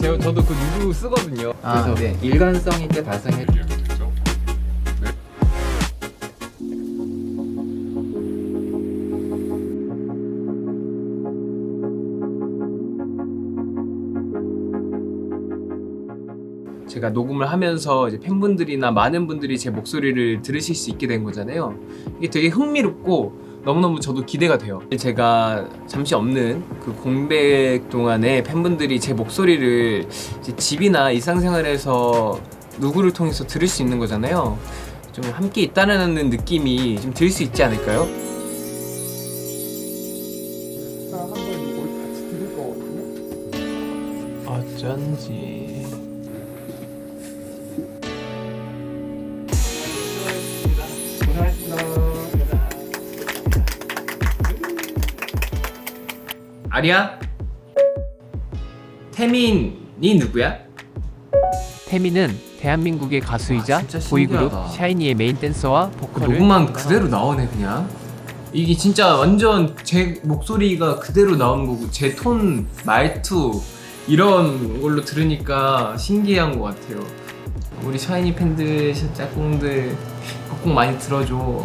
저, 저도 그 누구 쓰거든요. 아, 그래서 네. 일관성 있게 발성해 제가 녹음을 하면서 이제 팬분들이나 많은 분들이 제 목소리를 들으실 수 있게 된 거잖아요. 이게 되게 흥미롭고 너무너무 저도 기대가 돼요. 제가 잠시 없는 그 공백 동안에 팬분들이 제 목소리를 이제 집이나 일상생활에서 누구를 통해서 들을 수 있는 거잖아요. 좀 함께 있다는 느낌이 좀 들 수 있지 않을까요? 거거든요. 어쩐지. 아리야? 태민이 누구야? 태민은 대한민국의 가수이자 와, 진짜 보이그룹 신기하다. 샤이니의 메인 댄서와 보컬을 녹음만 그대로 나오네 그냥 이게 진짜 완전 제 목소리가 그대로 나오는 거고 제 톤 말투 이런 걸로 들으니까 신기한 것 같아요 우리 샤이니 팬들 짝꿍들 꼭 많이 들어줘